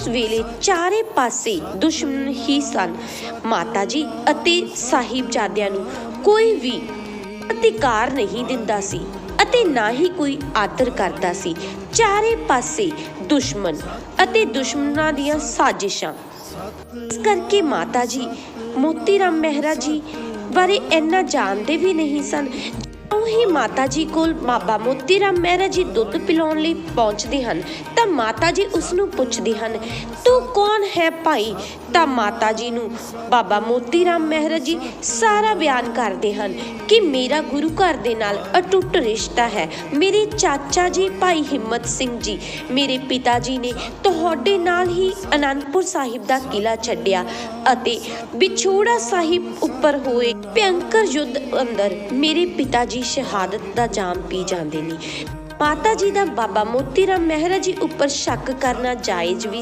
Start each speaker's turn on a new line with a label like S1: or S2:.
S1: ਉਸ ਵੇਲੇ ਚਾਰੇ ਪਾਸੇ ਦੁਸ਼ਮਣ ਹੀ ਸਨ। ਮਾਤਾ ਜੀ ਅਤੇ ਸਾਹਿਬਜ਼ਾਦਿਆਂ ਨੂੰ ਕੋਈ ਵੀ ਅਧਿਕਾਰ ਨਹੀਂ ਦਿੰਦਾ ਸੀ ਅਤੇ ਨਾ ਹੀ ਕੋਈ ਆਦਰ ਕਰਦਾ ਸੀ। ਚਾਰੇ ਪਾਸੇ ਦੁਸ਼ਮਣ ਅਤੇ ਦੁਸ਼ਮਣਾਂ ਦੀਆਂ ਸਾਜ਼ਿਸ਼ਾਂ। ਇਸ ਕਰਕੇ ਮਾਤਾ ਜੀ ਮੋਤੀ ਰਾਮ ਮਹਿਰਾ ਜੀ ਬਾਰੇ ਇੰਨਾ ਜਾਣਦੇ ਵੀ ਨਹੀਂ ਸਨ ਉਹ ਹੀ ਮਾਤਾ ਜੀ ਕੋਲ ਬਾਬਾ ਮੋਤੀ ਰਾਮ ਮਹਿਰਾ ਜੀ ਦੁੱਧ ਪਿਲਾਉਣ ਲਈ ਪਹੁੰਚਦੇ ਹਨ, ਤਾਂ ਮਾਤਾ ਜੀ ਉਸ ਨੂੰ ਪੁੱਛਦੇ ਹਨ, ਤੂੰ ਕੌਣ ਹੈ ਭਾਈ? ਤਾਂ ਮਾਤਾ ਜੀ ਨੂੰ ਬਾਬਾ ਮੋਤੀ ਰਾਮ ਮਹਿਰਾ ਜੀ ਸਾਰਾ ਬਿਆਨ ਕਰਦੇ ਹਨ ਕਿ ਮੇਰਾ ਗੁਰੂ ਘਰ ਦੇ ਨਾਲ ਅਟੁੱਟ ਰਿਸ਼ਤਾ ਹੈ। ਮੇਰੇ ਚਾਚਾ ਜੀ ਭਾਈ ਹਿੰਮਤ ਸਿੰਘ ਜੀ, ਮੇਰੇ ਪਿਤਾ ਜੀ ਨੇ ਤੁਹਾਡੇ ਨਾਲ ਹੀ ਅਨੰਦਪੁਰ ਸਾਹਿਬ ਦਾ ਕਿਲਾ ਛੱਡਿਆ ਅਤੇ ਵਿਛੋੜਾ ਸਾਹਿਬ ਉੱਪਰ ਹੋਏ ਭਿਅੰਕਰ ਯੁੱਧ ਅੰਦਰ ਮੇਰੇ ਪਿਤਾ ਜੀ ਸ਼ਹਾਦਤ ਦਾ ਜਾਮ ਪੀ ਜਾਂਦੇ ਨੇ। ਮਾਤਾ ਜੀ ਦਾ ਬਾਬਾ ਮੋਤੀ ਰਾਮ ਮਹਿਰਾ ਜੀ ਉੱਪਰ ਸ਼ੱਕ ਕਰਨਾ ਜਾਇਜ਼ ਵੀ